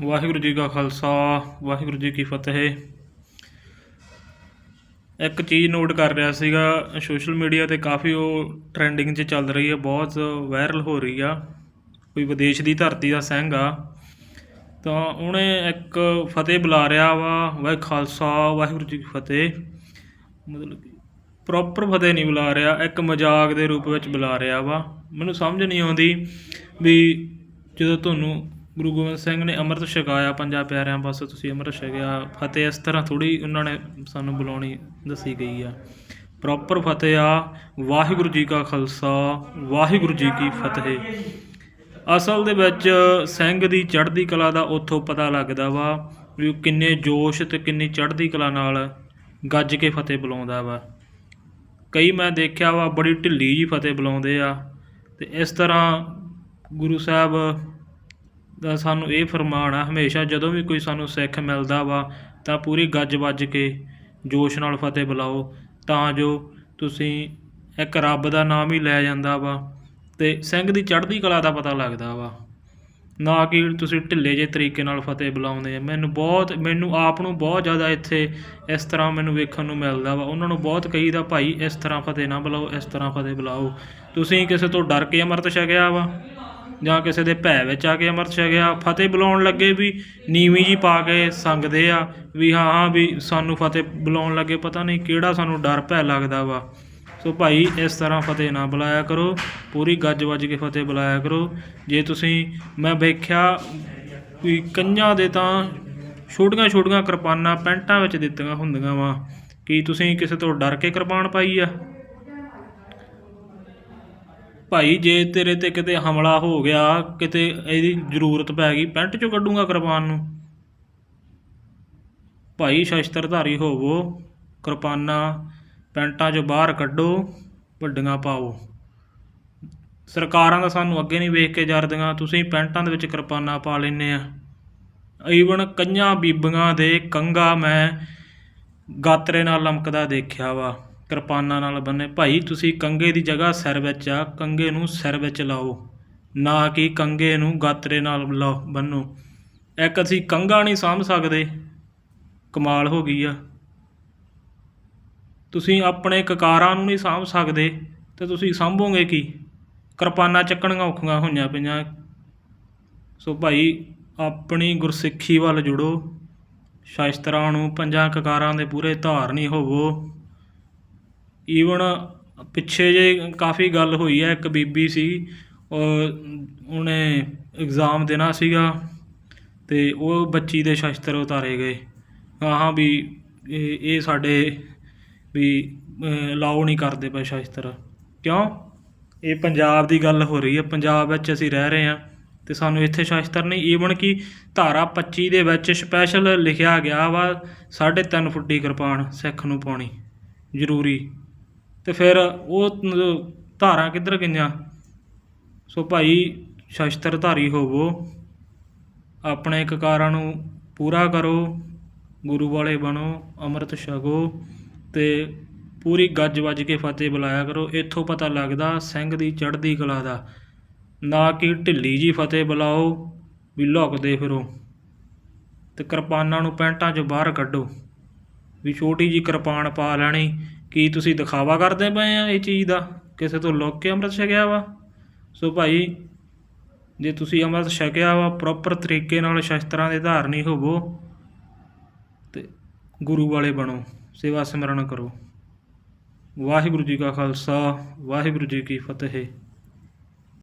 ਵਾਹਿਗੁਰੂ ਜੀ ਕਾ ਖਾਲਸਾ, ਵਾਹਿਗੁਰੂ ਜੀ ਕੀ ਫਤਿਹ। ਇੱਕ ਚੀਜ਼ ਨੋਟ ਕਰ ਰਿਹਾ ਸੀਗਾ ਸੋਸ਼ਲ ਮੀਡੀਆ ਤੇ ਕਾਫੀ ਉਹ ਟ੍ਰੈਂਡਿੰਗ 'ਚ ਚੱਲ ਰਹੀ ਹੈ, ਬਹੁਤ ਵਾਇਰਲ ਹੋ ਰਹੀ ਆ। ਕੋਈ ਵਿਦੇਸ਼ ਦੀ ਧਰਤੀ ਦਾ ਸਿੰਘ ਆ। ਤਾਂ ਉਹਨੇ ਇੱਕ ਫਤਿਹ ਬੁਲਾ ਰਿਹਾ ਵਾ, ਵਾਹਿ ਖਾਲਸਾ, ਵਾਹਿਗੁਰੂ ਜੀ ਕੀ ਫਤਿਹ। ਮਤਲਬ ਪ੍ਰੋਪਰ ਫਤਿਹ ਨਹੀਂ ਬੁਲਾ ਰਿਹਾ, ਇੱਕ ਮਜ਼ਾਕ ਦੇ ਰੂਪ ਵਿੱਚ ਬੁਲਾ ਰਿਹਾ ਵਾ। ਮੈਨੂੰ ਸਮਝ ਨਹੀਂ ਆਉਂਦੀ ਵੀ ਜਦੋਂ ਤੁਹਾਨੂੰ ਗੁਰੂ ਗੋਬਿੰਦ ਸਿੰਘ ਨੇ ਅੰਮ੍ਰਿਤ ਛਕਾਇਆ, ਪੰਜਾਂ ਪਿਆਰਿਆਂ ਪਾਸੋਂ ਤੁਸੀਂ ਅੰਮ੍ਰਿਤ ਛਕਿਆ। ਫਤਿਹ ਇਸ ਤਰ੍ਹਾਂ ਥੋੜੀ ਉਹਨਾਂ ਨੇ ਸਾਨੂੰ ਬੁਲਾਉਣੀ ਦੱਸੀ ਗਈ ਆ। ਪ੍ਰੋਪਰ ਫਤਿਹ ਆ। ਵਾਹਿਗੁਰੂ ਜੀ ਕਾ ਖਾਲਸਾ, ਵਾਹਿਗੁਰੂ ਜੀ ਕੀ ਫਤਿਹ। ਅਸਲ ਦੇ ਵਿੱਚ ਸਿੰਘ ਦੀ ਚੜ੍ਹਦੀ ਕਲਾ ਦਾ ਉੱਥੋਂ ਪਤਾ ਲੱਗਦਾ ਵਾ ਵੀ ਕਿੰਨੇ ਜੋਸ਼ ਤੇ ਕਿੰਨੀ ਚੜ੍ਹਦੀ ਕਲਾ ਨਾਲ ਗੱਜ ਕੇ ਫਤਿਹ ਬੁਲਾਉਂਦਾ ਵਾ। ਕਈ ਮੈਂ ਦੇਖਿਆ ਵਾ, ਬੜੀ ਢਿੱਲੀ ਜੀ ਫਤਿਹ ਬੁਲਾਉਂਦੇ ਆ। ਤੇ ਇਸ ਤਰ੍ਹਾਂ ਗੁਰੂ ਸਾਹਿਬ ਦਾ ਸਾਨੂੰ ਇਹ ਫਰਮਾਨ ਆ, ਹਮੇਸ਼ਾ ਜਦੋਂ ਵੀ ਕੋਈ ਸਾਨੂੰ ਸਿੱਖ ਮਿਲਦਾ ਵਾ, ਤਾਂ ਪੂਰੀ ਗੱਜ ਵੱਜ ਕੇ ਜੋਸ਼ ਨਾਲ ਫਤਿਹ ਬੁਲਾਓ, ਤਾਂ ਜੋ ਤੁਸੀਂ ਇੱਕ ਰੱਬ ਦਾ ਨਾਮ ਹੀ ਲੈ ਜਾਂਦਾ ਵਾ ਤੇ ਸਿੰਘ ਦੀ ਚੜ੍ਹਦੀ ਕਲਾ ਦਾ ਪਤਾ ਲੱਗਦਾ ਵਾ। ਨਾ ਕਿ ਤੁਸੀਂ ਢਿੱਲੇ ਜਿਹੇ ਤਰੀਕੇ ਨਾਲ ਫਤਿਹ ਬੁਲਾਉਂਦੇ ਆ। ਮੈਨੂੰ ਬਹੁਤ, ਮੈਨੂੰ ਆਪ ਨੂੰ ਬਹੁਤ ਜ਼ਿਆਦਾ ਇੱਥੇ ਇਸ ਤਰ੍ਹਾਂ ਮੈਨੂੰ ਵੇਖਣ ਨੂੰ ਮਿਲਦਾ ਵਾ। ਉਹਨਾਂ ਨੂੰ ਬਹੁਤ ਕਹੀਦਾ, ਭਾਈ, ਇਸ ਤਰ੍ਹਾਂ ਫਤਿਹ ਨਾ ਬੁਲਾਓ, ਇਸ ਤਰ੍ਹਾਂ ਫਤਿਹ ਬੁਲਾਓ। ਤੁਸੀਂ ਕਿਸੇ ਤੋਂ ਡਰ ਕੇ ਅੰਮ੍ਰਿਤ ਛਕਿਆ ਵਾ? ਜਾਂ ਕਿਸੇ ਦੇ ਭੈ ਵਿੱਚ ਆ ਕੇ ਅੰਮ੍ਰਿਤ ਛਕਿਆ, ਫਤਿਹ ਬੁਲਾਉਣ ਲੱਗੇ ਵੀ ਨੀਵੀਂ ਜੀ ਪਾ ਕੇ ਸੰਗਦੇ ਆ ਵੀ ਹਾਂ ਹਾਂ ਵੀ ਸਾਨੂੰ ਫਤਿਹ ਬੁਲਾਉਣ ਲੱਗੇ, ਪਤਾ ਨਹੀਂ ਕਿਹੜਾ ਸਾਨੂੰ ਡਰ ਭੈ ਲੱਗਦਾ ਵਾ। ਸੋ ਭਾਈ, ਇਸ ਤਰ੍ਹਾਂ ਫਤਿਹ ਨਾ ਬੁਲਾਇਆ ਕਰੋ, ਪੂਰੀ ਗੱਜ ਵੱਜ ਕੇ ਫਤਿਹ ਬੁਲਾਇਆ ਕਰੋ। ਜੇ ਤੁਸੀਂ, ਮੈਂ ਵੇਖਿਆ ਵੀ ਕਈਆਂ ਦੇ ਤਾਂ ਛੋਟੀਆਂ ਛੋਟੀਆਂ ਕਿਰਪਾਨਾਂ ਪੈਂਟਾਂ ਵਿੱਚ ਦਿੱਤੀਆਂ ਹੁੰਦੀਆਂ ਵਾ। ਕੀ ਤੁਸੀਂ ਕਿਸੇ ਤੋਂ ਡਰ ਕੇ ਕਿਰਪਾਨ ਪਾਈ ਆ? ਭਾਈ, ਜੇ ਤੇਰੇ ਤੇ ਕਿਤੇ ਹਮਲਾ ਹੋ ਗਿਆ, ਕਿਤੇ ਇਹਦੀ ਜ਼ਰੂਰਤ ਪੈ ਗਈ, ਪੈਂਟ ਚੋਂ ਕੱਢੂੰਗਾ ਕਿਰਪਾਨ ਨੂੰ? ਭਾਈ, ਸ਼ਸਤਰਧਾਰੀ ਹੋਵੋ, ਕਿਰਪਾਨਾਂ, ਪੈਂਟਾਂ 'ਚੋਂ ਬਾਹਰ ਕੱਢੋ, ਵੱਡੀਆਂ ਪਾਓ। ਸਰਕਾਰਾਂ ਦਾ ਸਾਨੂੰ ਅੱਗੇ ਨਹੀਂ ਵੇਖ ਕੇ ਜਰਦੀਆਂ, ਤੁਸੀਂ ਪੈਂਟਾਂ ਦੇ ਵਿੱਚ ਕਿਰਪਾਨਾਂ ਪਾ ਲੈਂਦੇ ਆ। ਈਵਨ ਕਈਆਂ ਬੀਬੀਆਂ ਦੇ ਕੰਗਾ ਮੈਂ ਗਾਤਰੇ ਨਾਲ ਲਮਕਦਾ ਦੇਖਿਆ ਵਾ। ਕਿਰਪਾਨਾਂ ਨਾਲ ਬੰਨੇ। ਭਾਈ, ਤੁਸੀਂ ਕੰਗੇ ਦੀ ਜਗ੍ਹਾ ਸਿਰ ਵਿੱਚ ਆ। ਕੰਗੇ ਨੂੰ ਸਿਰ ਵਿੱਚ ਲਾਓ। ਨਾ ਕਿ ਕੰਗੇ ਨੂੰ ਗਾਤਰੇ ਨਾਲ ਲਾਓ ਬੰਨੋ। ਇੱਕ ਅਸੀਂ ਕੰਗਾ ਨਹੀਂ ਸਾਂਭ ਸਕਦੇ। ਕਮਾਲ ਹੋ ਗਈ ਆ। ਤੁਸੀਂ ਆਪਣੇ ਕਕਾਰਾਂ ਨੂੰ ਨਹੀਂ ਸਾਂਭ ਸਕਦੇ ਤੇ ਤੁਸੀਂ ਸਾਂਭੋਗੇ ਕੀ? ਕਿਰਪਾਨਾਂ ਚੱਕਣੀਆਂ ਔਖੀਆਂ ਹੋਈਆਂ ਪਈਆਂ। ਸੋ ਭਾਈ, ਆਪਣੀ ਗੁਰਸਿੱਖੀ ਵੱਲ ਜੁੜੋ। ਸ਼ਾਸਤਰਾਂ ਨੂੰ ਪੰਜਾਂ ਕਕਾਰਾਂ ਦੇ ਪੂਰੇ ਧਾਰਨੀ ਹੋਵੋ। ਈਵਨ ਪਿੱਛੇ ਜੇ ਕਾਫੀ ਗੱਲ ਹੋਈ ਹੈ, ਇੱਕ ਬੀਬੀ ਸੀ ਉਹਨੇ ਐਗਜ਼ਾਮ ਦੇਣਾ ਸੀਗਾ ਤੇ ਉਹ ਬੱਚੀ ਦੇ ਸ਼ਸਤਰ ਉਤਾਰੇ ਗਏ। ਹਾਂ ਵੀ ਇਹ ਇਹ ਸਾਡੇ ਵੀ ਅਲਾਉ ਨਹੀਂ ਕਰਦੇ ਪਏ ਸ਼ਸਤਰ। ਕਿਉਂ? ਇਹ ਪੰਜਾਬ ਦੀ ਗੱਲ ਹੋ ਰਹੀ ਹੈ, ਪੰਜਾਬ ਵਿੱਚ ਅਸੀਂ ਰਹਿ ਰਹੇ ਹਾਂ ਤੇ ਸਾਨੂੰ ਇੱਥੇ ਸ਼ਸਤਰ ਨਹੀਂ। ਈਵਨ ਕਿ ਧਾਰਾ 25 ਦੇ ਵਿੱਚ ਸਪੈਸ਼ਲ ਲਿਖਿਆ ਗਿਆ ਵਾ 3.5 ਫੁੱਟੀ ਕਿਰਪਾਨ ਸਿੱਖ ਨੂੰ ਪਾਉਣੀ ਜ਼ਰੂਰੀ। ਤੇ ਫਿਰ ਉਹ ਧਾਰਾਂ ਕਿੱਧਰ ਗਈਆਂ? ਸੋ ਭਾਈ ਸ਼ਸਤਰ ਧਾਰੀ ਹੋਵੋ, ਆਪਣੇ ਕਕਾਰਾਂ ਨੂੰ ਪੂਰਾ ਕਰੋ, ਗੁਰੂ ਵਾਲੇ ਬਣੋ, ਅੰਮ੍ਰਿਤ ਛਕੋ ਤੇ ਪੂਰੀ ਗੱਜ ਵੱਜ ਕੇ ਫਤਿਹ ਬੁਲਾਇਆ ਕਰੋ। ਇੱਥੋਂ ਪਤਾ ਲੱਗਦਾ ਸਿੰਘ ਦੀ ਚੜ੍ਹਦੀ ਕਲਾ ਦਾ। ਨਾ ਕਿ ਢਿੱਲੀ ਜੀ ਫਤਿਹ ਬੁਲਾਓ ਵੀ ਲੁਕਦੇ ਫਿਰੋ। ਤੇ ਕਿਰਪਾਨਾਂ ਨੂੰ ਪੈਂਟਾਂ 'ਚੋਂ ਬਾਹਰ ਕੱਢੋ। ਵੀ ਛੋਟੀ ਜੀ ਕਿਰਪਾਨ ਪਾ ਲੈਣੀ ਕੀ ਤੁਸੀਂ ਦਿਖਾਵਾ ਕਰਦੇ ਪਏ ਆ ਇਹ ਚੀਜ਼ ਦਾ? ਕਿਸੇ ਤੋਂ ਲੁੱਕ ਕੇ ਅੰਮ੍ਰਿਤ ਛਕਿਆ ਵਾ? ਸੋ ਭਾਈ, ਜੇ ਤੁਸੀਂ ਅੰਮ੍ਰਿਤ ਛਕਿਆ ਵਾ ਪ੍ਰੋਪਰ ਤਰੀਕੇ ਨਾਲ ਸ਼ਸਤਰਾਂ ਦੇ ਧਾਰਨੀ ਹੋਵੋ, ਤੇ ਗੁਰੂ ਵਾਲੇ ਬਣੋ, ਸੇਵਾ ਸਿਮਰਨ ਕਰੋ। ਵਾਹਿਗੁਰੂ ਜੀ ਕਾ ਖਾਲਸਾ, ਵਾਹਿਗੁਰੂ ਜੀ ਕੀ ਫਤਿਹ।